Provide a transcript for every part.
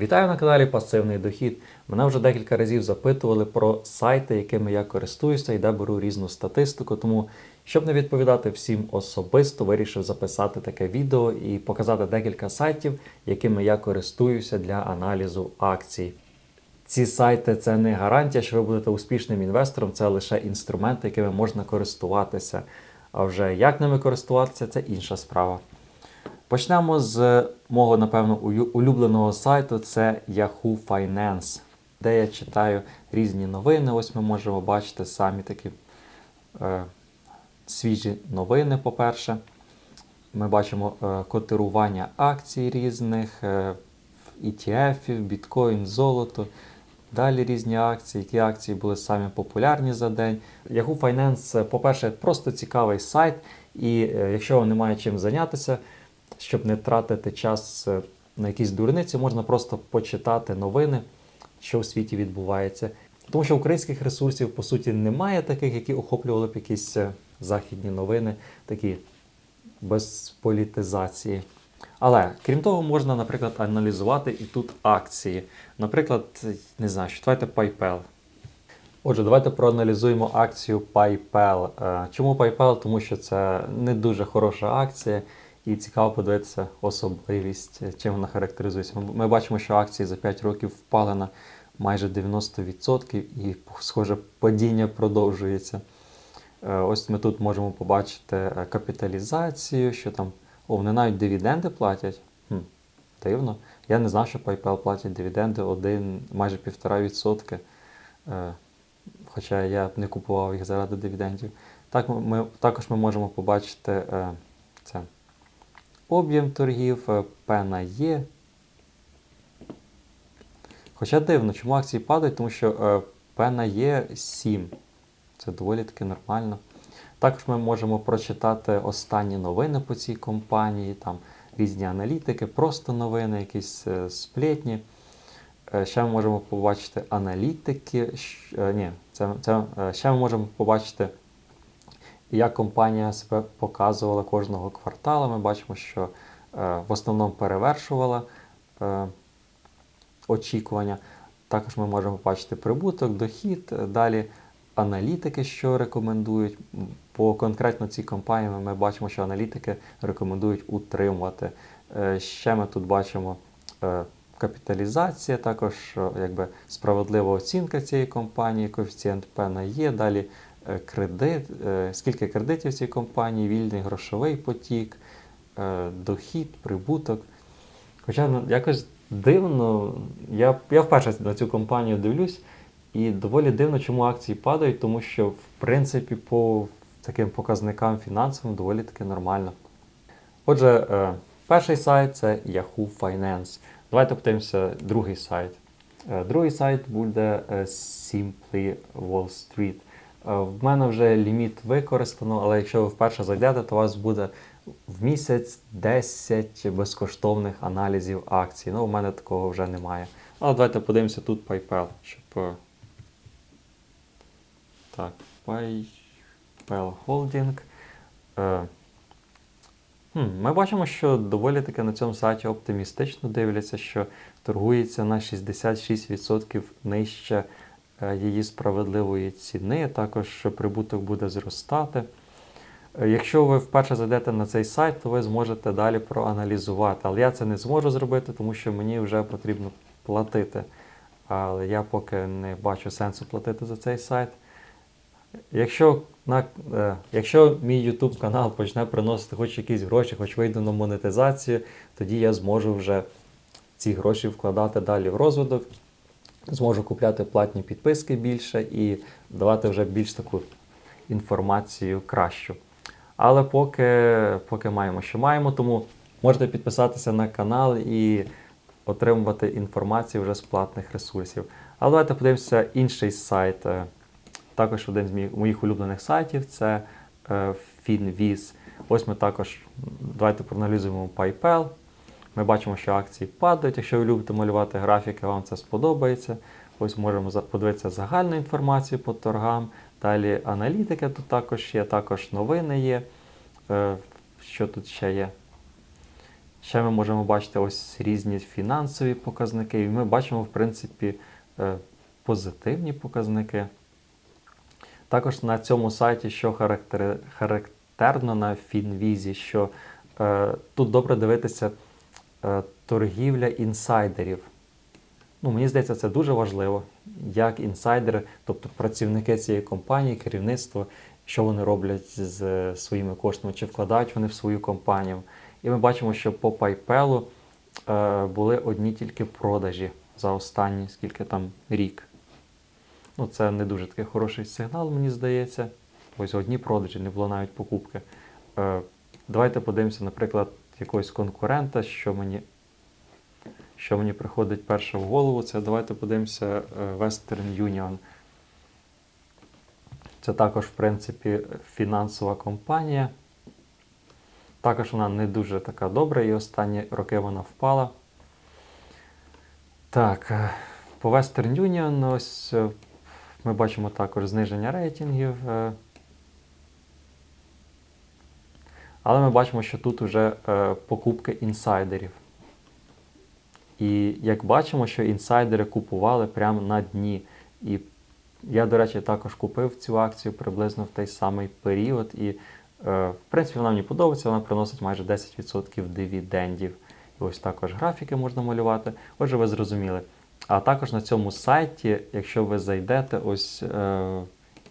Вітаю на каналі Пасивний Дохід. Мене вже декілька разів запитували про сайти, якими я користуюся і де беру різну статистику. Тому, щоб не відповідати всім особисто, вирішив записати таке відео і показати декілька сайтів, якими я користуюся для аналізу акцій. Ці сайти це не гарантія, що ви будете успішним інвестором, це лише інструменти, якими можна користуватися. А вже як ними користуватися, це інша справа. Почнемо з мого, напевно, улюбленого сайту це Yahoo Finance, де я читаю різні новини. Ось ми можемо бачити самі такі е, свіжі новини, по-перше. Ми бачимо е, котирування акцій різних, е, ETF, біткоін, золото. Далі різні акції, які акції були самі популярні за день. Yahoo Finance, е, по-перше, просто цікавий сайт, і е, якщо вам немає чим зайнятися, щоб не тратити час е, на якісь дурниці, можна просто почитати новини, що в світі відбувається. Тому що українських ресурсів, по суті, немає таких, які охоплювали б якісь е, західні новини, такі без політизації. Але крім того, можна, наприклад, аналізувати і тут акції. Наприклад, не знаю, що давайте PayPal. Отже, давайте проаналізуємо акцію PayPal. Е, Чому PayPal? Тому що це не дуже хороша акція, і цікаво подивитися особливість, чим вона характеризується. Ми- бачимо, що акції за 5 років впали на майже 90% і, схоже, падіння продовжується. Е, Ось ми тут можемо побачити е, капіталізацію, що там. О, вони навіть дивіденди платять. Хм, дивно. Я не знав, що PayPal платять дивіденди один, майже 1,5%. Е, Хоча я не купував їх заради дивідендів. Так, ми- також ми можемо побачити це. Об'єм торгів, е, P на Є. Хоча дивно, чому акції падають, тому що е, P на Є 7. Це доволі таки нормально. Також ми можемо прочитати останні новини по цій компанії, там різні аналітики, просто новини, якісь е, сплетні. Ще ми можемо побачити аналітики. Ні, це, це, ще ми можемо побачити, як компанія себе показувала кожного кварталу. Ми бачимо, що е, в основному перевершувала е, очікування. Також ми можемо побачити прибуток, дохід, е, далі аналітики, що рекомендують. По конкретно цій компанії ми бачимо, що аналітики рекомендують утримувати. Ще ми тут бачимо капіталізація, також якби справедлива оцінка цієї компанії, коефіцієнт P на Є, далі е, кредит, е, скільки кредитів в цій компанії, вільний грошовий потік, е, дохід, прибуток. Хоча ну, якось дивно, я, я вперше на цю компанію дивлюсь, і доволі дивно, чому акції падають, тому що, в принципі, по таким показникам фінансовим доволі таки нормально. Отже, е, перший сайт це Yahoo Finance. Давайте подивимося другий сайт. Е, Другий сайт буде е, Simply Wall Street. Е, В мене вже ліміт використано, але якщо ви вперше зайдете, то у вас буде в місяць 10 безкоштовних аналізів акцій. Ну, у мене такого вже немає. Але давайте подивимося тут PayPal, щоб. е, Так, PayPal Holding. Е, Хм, Ми бачимо, що доволі таки на цьому сайті оптимістично дивляться, що торгується на 66% нижче її справедливої ціни. Також прибуток буде зростати. Е, Якщо ви вперше зайдете на цей сайт, то ви зможете далі проаналізувати. Але я це не зможу зробити, тому що мені вже потрібно платити. Але я поки не бачу сенсу платити за цей сайт. Якщо, на, е, якщо мій YouTube канал почне приносити хоч якісь гроші, хоч вийду на монетизацію, тоді я зможу вже ці гроші вкладати далі в розвиток, зможу купляти платні підписки більше і давати вже більш таку інформацію кращу. Але поки, поки маємо, що маємо, тому можете підписатися на канал і отримувати інформацію вже з платних ресурсів. Але давайте подивимося інший сайт. е, також один з моїх, улюблених сайтів це е, FinViz. Ось ми також давайте проаналізуємо PayPal. Ми бачимо, що акції падають. Якщо ви любите малювати графіки, вам це сподобається. Ось можемо подивитися загальну інформацію по торгам. Далі аналітика тут також є, також новини є. Е, Що тут ще є? Ще ми можемо бачити ось різні фінансові показники, і ми бачимо, в принципі, е, позитивні показники. Також на цьому сайті, що характерно на Фінвізі, що е, тут добре дивитися торгівля інсайдерів. Ну, мені здається, це дуже важливо, як інсайдери, тобто працівники цієї компанії, керівництво, що вони роблять з е, своїми коштами, чи вкладають вони в свою компанію. І ми бачимо, що по PayPal е, були одні тільки продажі за останні скільки там рік. Ну, це не дуже такий хороший сигнал, мені здається. Ось одні продажі, не було навіть покупки. Е, давайте подивимося, наприклад, якогось конкурента, що мені, що мені приходить перше в голову. Це давайте подивимося е, Western Union. Це також, в принципі, фінансова компанія. Також вона не дуже така добра, і останні роки вона впала. Так, е, по Western Union ось е, ми бачимо також зниження рейтингів. е, Але ми бачимо, що тут вже е, покупки інсайдерів. І як бачимо, що інсайдери купували прямо на дні. І я, до речі, також купив цю акцію приблизно в той самий період. І, е, в принципі, вона мені подобається, вона приносить майже 10% дивідендів. І ось також графіки можна малювати. Отже, ви зрозуміли. А також на цьому сайті, якщо ви зайдете, ось е,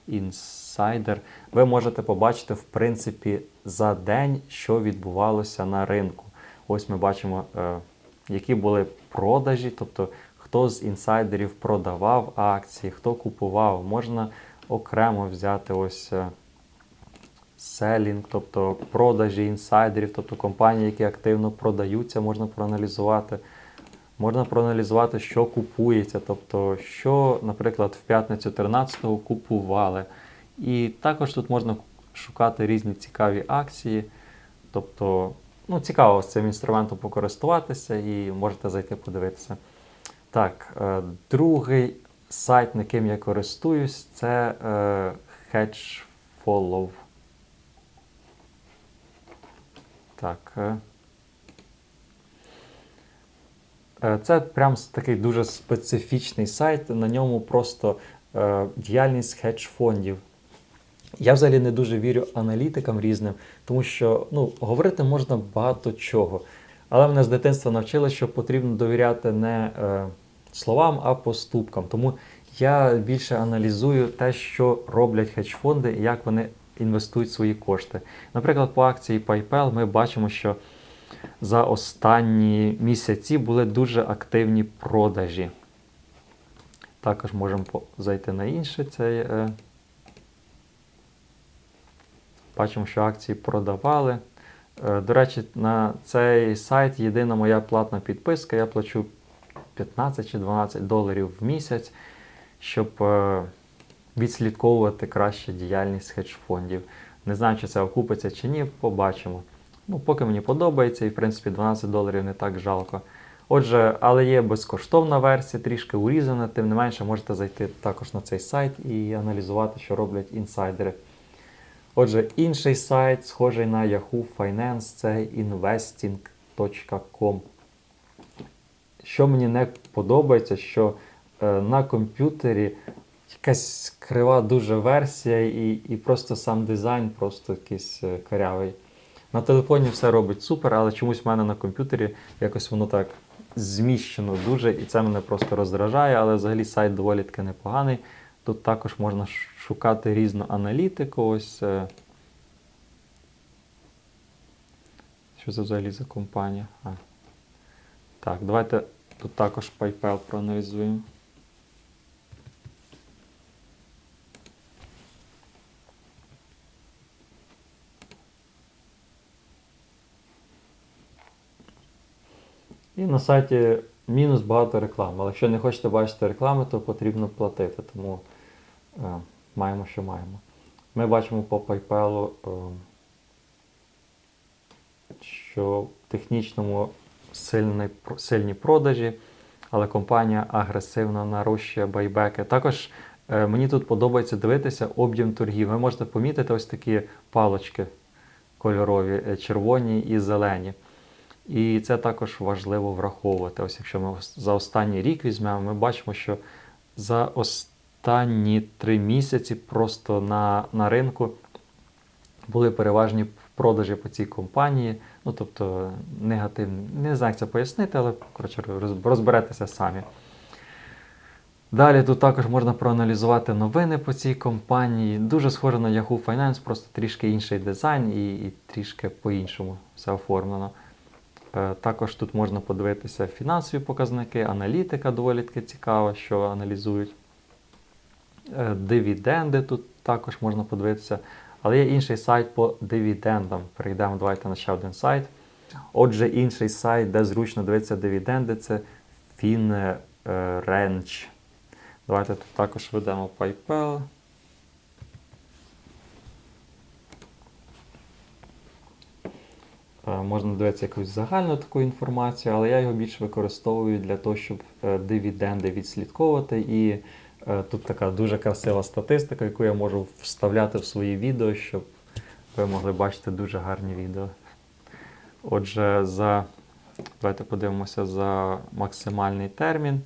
інсайдер, ви можете побачити, в принципі, за день, що відбувалося на ринку. Ось ми бачимо, е, які були продажі, тобто хто з інсайдерів продавав акції, хто купував. Можна окремо взяти ось е, селінг, тобто продажі інсайдерів, тобто компанії, які активно продаються, можна проаналізувати. Можна проаналізувати, що купується, тобто, що, наприклад, в п'ятницю 13-го купували. І також тут можна шукати різні цікаві акції. Тобто, ну, цікаво з цим інструментом покористуватися і можете зайти подивитися. Так, е, другий сайт, на яким я користуюсь, це е, Hedgefollow. Так. е. Е, Це прям такий дуже специфічний сайт. На ньому просто е, діяльність хедж-фондів. Я взагалі не дуже вірю аналітикам різним, тому що ну, говорити можна багато чого. Але мене з дитинства навчили, що потрібно довіряти не е, словам, а поступкам. Тому я більше аналізую те, що роблять хедж-фонди і як вони інвестують свої кошти. Наприклад, по акції PayPal ми бачимо, що за останні місяці були дуже активні продажі. Також можемо зайти на інший цей. Е, Бачимо, що акції продавали. Е, До речі, на цей сайт єдина моя платна підписка. Я плачу 15 чи 12 доларів в місяць, щоб е, відслідковувати краще діяльність хедж-фондів. Не знаю, чи це окупиться чи ні, побачимо. Ну, поки мені подобається, і в принципі 12 доларів не так жалко. Отже, але є безкоштовна версія, трішки урізана, тим не менше можете зайти також на цей сайт і аналізувати, що роблять інсайдери. Отже, інший сайт, схожий на Yahoo Finance, це investing.com. Що мені не подобається, що е, на комп'ютері якась крива дуже версія, і, і просто сам дизайн просто якийсь е. На телефоні все робить супер, але чомусь в мене на комп'ютері якось воно так зміщено дуже, і це мене просто роздражає, але взагалі сайт доволі таки непоганий. Тут також можна шукати різну аналітику. Ось. е, Що це взагалі за компанія? А. Так, давайте тут також PayPal проаналізуємо. І на сайті мінус багато реклами. Але якщо не хочете бачити реклами, то потрібно платити. Тому е, маємо, що маємо. Ми бачимо по PayPal, е, що в технічному сильний, про- сильні продажі, але компанія агресивно нарощує байбеки. Також е, мені тут подобається дивитися об'єм торгів. Ви можете помітити ось такі палочки кольорові, е, червоні і зелені. І це також важливо враховувати. Ось якщо ми за останній рік візьмемо, ми бачимо, що за останні три місяці просто на, на ринку були переважні продажі по цій компанії. Ну, тобто негативні. Не знаю, як це пояснити, але коротше, роз- розберетеся самі. Далі тут також можна проаналізувати новини по цій компанії. Дуже схоже на Yahoo Finance, просто трішки інший дизайн і, і трішки по-іншому все оформлено. Е, Також тут можна подивитися фінансові показники, аналітика доволі таки цікава, що аналізують. Е, Дивіденди тут також можна подивитися. Але є інший сайт по дивідендам. Перейдемо давайте на ще один сайт. Отже, інший сайт, де зручно дивитися дивіденди, це FinRange. Давайте тут також введемо PayPal. Можна дивитися якусь загальну таку інформацію, але я його більш використовую для того, щоб е, дивіденди відслідковувати. І е, тут така дуже красива статистика, яку я можу вставляти в свої відео, щоб ви могли бачити дуже гарні відео. Отже, за давайте подивимося за максимальний термін.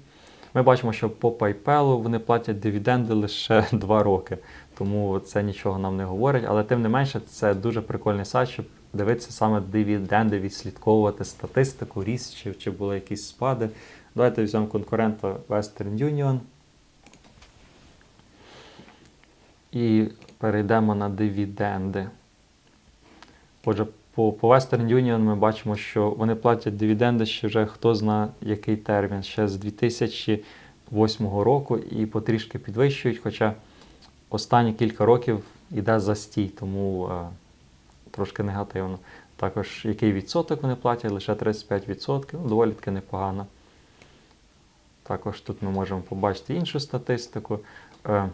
Ми бачимо, що по PayPal вони платять дивіденди лише 2 роки, тому це нічого нам не говорить. Але тим не менше, це дуже прикольний сайт, щоб дивитися саме дивіденди, відслідковувати статистику, ріст, чи, чи були якісь спади. Давайте візьмемо конкурента Western Union. І перейдемо на дивіденди. Отже, по, по Western Union ми бачимо, що вони платять дивіденди ще вже хто зна який термін, ще з 2008 року і потрішки підвищують, хоча останні кілька років йде застій, тому е, трошки негативно. Також який відсоток вони платять, лише 35%, ну, доволі таки непогано. Також тут ми можемо побачити іншу статистику. Е,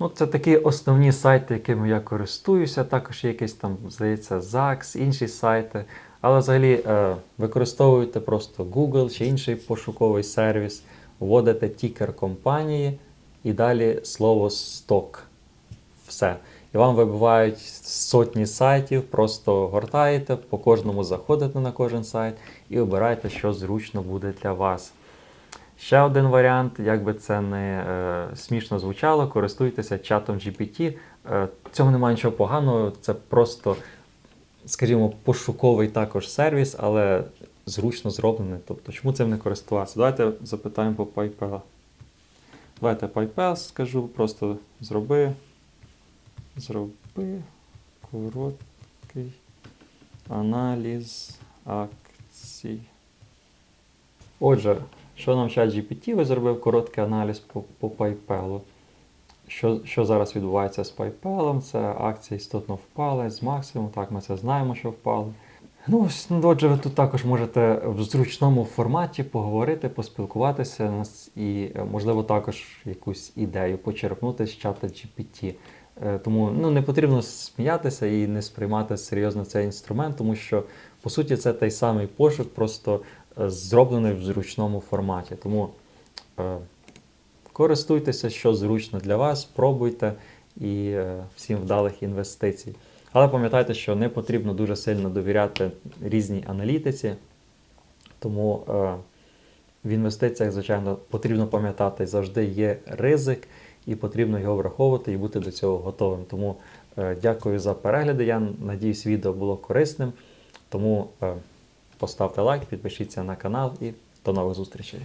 Ну, це такі основні сайти, якими я користуюся. Також є якийсь там, здається, ZAX, інші сайти. Але взагалі е, використовуйте просто Google чи інший пошуковий сервіс, вводите тікер компанії і далі слово сток. Все. І вам вибивають сотні сайтів, просто гортаєте, по кожному заходите на кожен сайт і обираєте, що зручно буде для вас. Ще один варіант, як би це не е, смішно звучало, користуйтеся чатом GPT. Е, цього немає нічого поганого, це просто, скажімо, пошуковий також сервіс, але зручно зроблений. Тобто, чому цим не користуватися? Давайте запитаємо по PayPal. Давайте PayPal скажу, просто зроби. Зроби короткий аналіз акцій. Отже, що нам чат GPT ви зробив короткий аналіз по, по PayPal. Що, що зараз відбувається з PayPal? Це акції істотно впали з максимуму. Так, ми це знаємо, що впали. Ну, ось, ну, отже, ви тут також можете в зручному форматі поговорити, поспілкуватися і, е, можливо, також якусь ідею почерпнути з чата GPT. Е, Тому ну, не потрібно сміятися і не сприймати серйозно цей інструмент, тому що по суті це той самий пошук, просто е, зроблений в зручному форматі. Тому е, користуйтеся, що зручно для вас, пробуйте і е, всім вдалих інвестицій. Але пам'ятайте, що не потрібно дуже сильно довіряти різній аналітиці, тому е, в інвестиціях, звичайно, потрібно пам'ятати, завжди є ризик, і потрібно його враховувати і бути до цього готовим. Тому е, дякую за перегляди. Я надіюсь, відео було корисним. Тому е, поставте лайк, підпишіться на канал і до нових зустрічей.